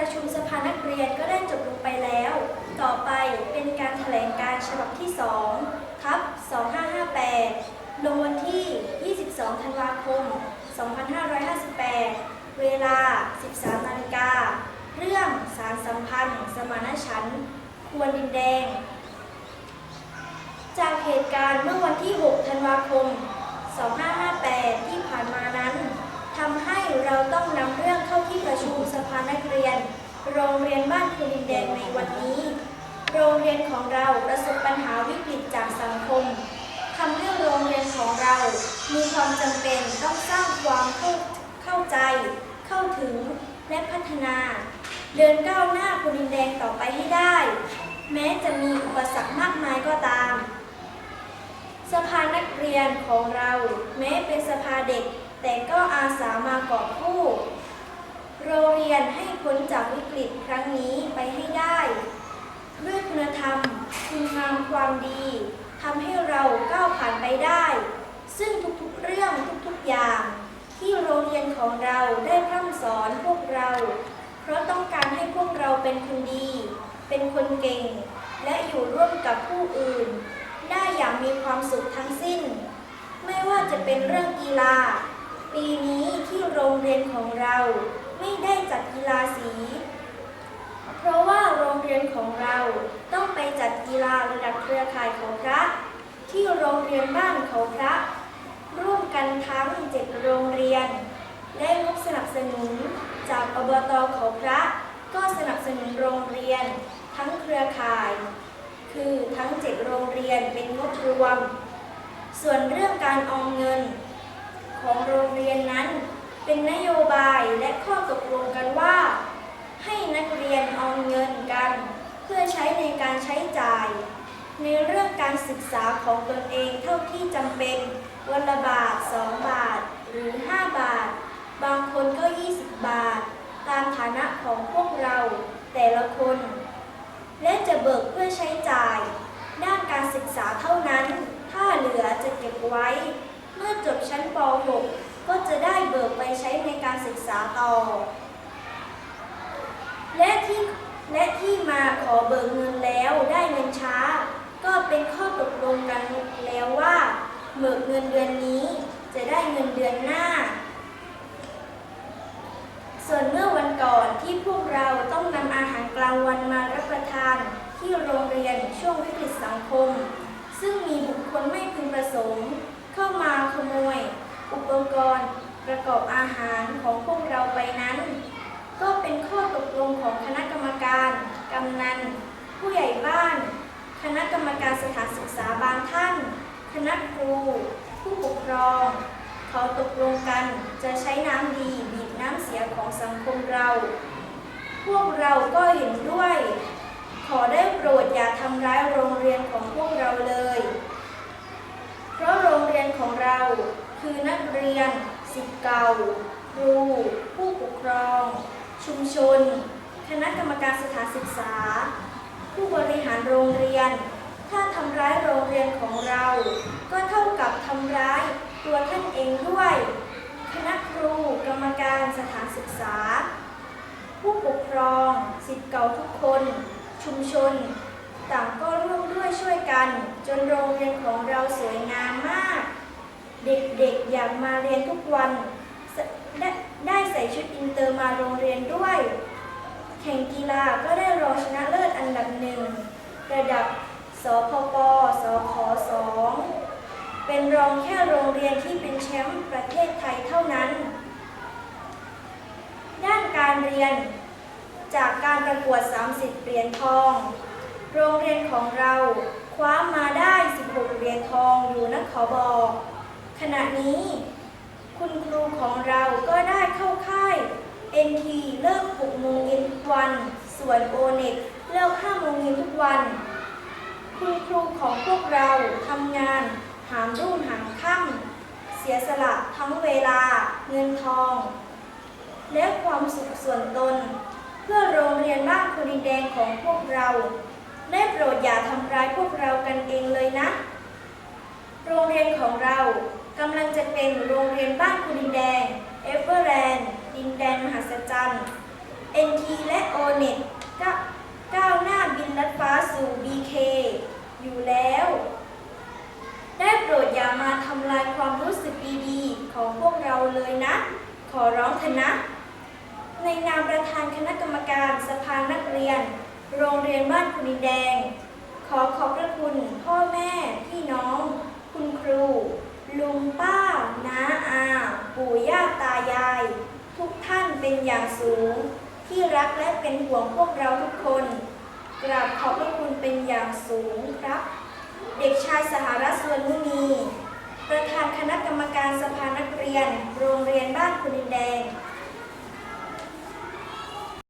ประชุมสภานักเรียนก็ได้จบลงไปแล้ว ต่อไปเป็นการแถลงการฉบับที่2ทับ2558 ลงวันที่ 22 ธันวาคม 2558 เวลา 13 นาฬิกา เรื่องสารสัมพันธ์ สมานฉันท์ควรดินแดง จากเหตุการณ์เมื่อวันที่ 6 ธันวาคม 2558 ที่ผ่านมานั้น ทำให้เราต้องนำเรื่องเข้าที่ประชุมสภานักเรียน โรงเรียนบ้านคุณดินแดงในวันนี้ โรงเรียนของเราประสบปัญหาวิกฤตจากสังคมทำให้โรงเรียนของเรา มีความจำเป็นต้องสร้างความเข้าเข้าใจ เข้าถึงและพัฒนา เดินก้าวหน้าคุณดินแดงต่อไปให้ได้ แม้จะมีอุปสรรคมากมายก็ตาม สภานักเรียนของเรา แม้เป็นสภาเด็ก แต่ก็อาสามากอบกู้ โรงเรียนให้พ้นจากวิกฤตครั้งนี้ไปให้ได้ด้วยคุณธรรม คุณงามความดีทำให้เราก้าวผ่านไปได้ ซึ่งทุกๆเรื่องทุกๆอย่าง ที่โรงเรียนของเราได้พร่ำสอนพวกเรา เพราะต้องการให้พวกเราเป็นคนดี เป็นคนเก่ง และอยู่ร่วมกับผู้อื่น ได้อย่างมีความสุขทั้งสิ้น ไม่ว่าจะเป็นเรื่องกีฬา รงเรียนของเราไม่ได้จัดกีฬาสี เพราะว่าโรงเรียนของเราต้องไปจัดกีฬาระดับเครือข่ายเขาพระ ที่โรงเรียนบ้านเขาพระ ร่วมกันทั้งเจ็ดโรงเรียนและงบสนับสนุนจากอบตเขาพระ ก็สนับสนุนโรงเรียนทั้งเครือข่าย คือทั้งเจ็ดโรงเรียนเป็นงบรวม ส่วนเรื่องการออมเงิน ของโรงเรียนนั้น เป็นนโยบายและข้อตกลงกันว่า ให้นักเรียนออมเงินกัน เพื่อใช้ในการใช้จ่าย ในเรื่องการศึกษาของตนเองเท่าที่จำเป็น วันละบาท 2 บาท หรือ 5 บาท บางคนก็ 20 บาท ตามฐานะของพวกเราแต่ละคน และจะเบิกเพื่อใช้จ่าย ด้านการศึกษาเท่านั้น ถ้าเหลือจะเก็บไว้ เมื่อจบชั้นป .6 ก็จะได้เบิกไปใช้ในการศึกษาต่อ และที่และที่มาขอเบิกเงินแล้วได้เงินช้า ก็เป็นข้อตกลงกันแล้วว่า เบิกเงินเดือนนี้จะได้เงินเดือนหน้า ส่วนเมื่อวันก่อนที่พวกเราต้องนำอาหารกลางวันมารับประทานที่โรงเรียนช่วงวิกฤตสังคม ซึ่งมีบุคคลไม่พึงประสงค์ เข้ามาขโมย อุปกรณ์ประกอบอาหารของพวกเราไปนั้น ก็เป็นข้อตกลงของคณะกรรมการ กำนัน ผู้ใหญ่บ้าน คณะกรรมการสถานศึกษาบางท่าน คณะครู ผู้ปกครอง เขาตกลงกันจะใช้น้ำดีบีบน้ำเสียของสังคมเรา พวกเราก็เห็นด้วย ขอได้โปรดอย่าทำร้ายโรงเรียนของพวกเราเลย เพราะโรงเรียนของเรา คือนักเรียนสิทธิ์เก่าครู ผู้ปกครอง ชุมชน คณะกรรมการสถานศึกษา ผู้บริหารโรงเรียน ถ้าทำร้ายโรงเรียนของเรา ก็เท่ากับทำร้ายตัวท่านเองด้วย คณะครูกรรมการสถานศึกษา ผู้ปกครองสิทธิ์เก่าทุกคน ชุมชน ต่างก็ร่วมด้วยช่วยกัน จนโรงเรียนของเราสวยงามมาก เด็กๆอยากมาเรียนทุกวันได้ได้ใส่ชุดอินเตอร์มาโรงเรียนด้วย แข่งกีฬาก็ได้รองชนะเลิศอันดับหนึ่งระดับสพปสขสองเป็นรองแค่โรงเรียนที่เป็นแชมป์ประเทศไทยเท่านั้น ด้านการเรียนจากการประกวด 30 เหรียญทอง โรงเรียนของเราคว้ามาได้ 16 เหรียญทองอยู่นะขอบอก ขณะนี้ คุณครูของเราก็ได้เข้าค่าย NT เลิก6โมงเย็นทุกวัน ส่วน o n e t เลิก5โมงเย็นทุกวัน คุณครูของพวกเราทำงานหามรุ่งหามค่ำเสียสละทั้งเวลาเงินทอง และความสุขส่วนตน เพื่อโรงเรียนบ้านคุณดินแดงของพวกเราได้โปรดอย่าทำร้ายพวกเรากันเองเลยนะ โรงเรียนของเรา กำลังจะเป็นโรงเรียนบ้านคุณดินแดง เอเวอร์แลนด์ดินแดนมหัศจรรย์ NT และ ONET ก็ก้าวหน้าบินลัดฟ้าสู่ BK อยู่แล้ว ได้โปรดอย่ามาทำลายความรู้สึกดีๆ ของพวกเราเลยนะ ขอร้องเถอะนะ ในนามประธานคณะกรรมการสภานักเรียน โรงเรียนบ้านคุณดินแดง ขอขอบพระคุณพ่อแม่ พี่น้อง คุณครู ปู่ย่าตายาย ทุกท่านเป็นอย่างสูง ที่รักและเป็นห่วงพวกเราทุกคน กราบขอบพระคุณเป็นอย่างสูงครับ เด็กชายสหรัฐสวนมุนี ประธานคณะกรรมการสภานักเรียน โรงเรียนบ้านคุณดินแดง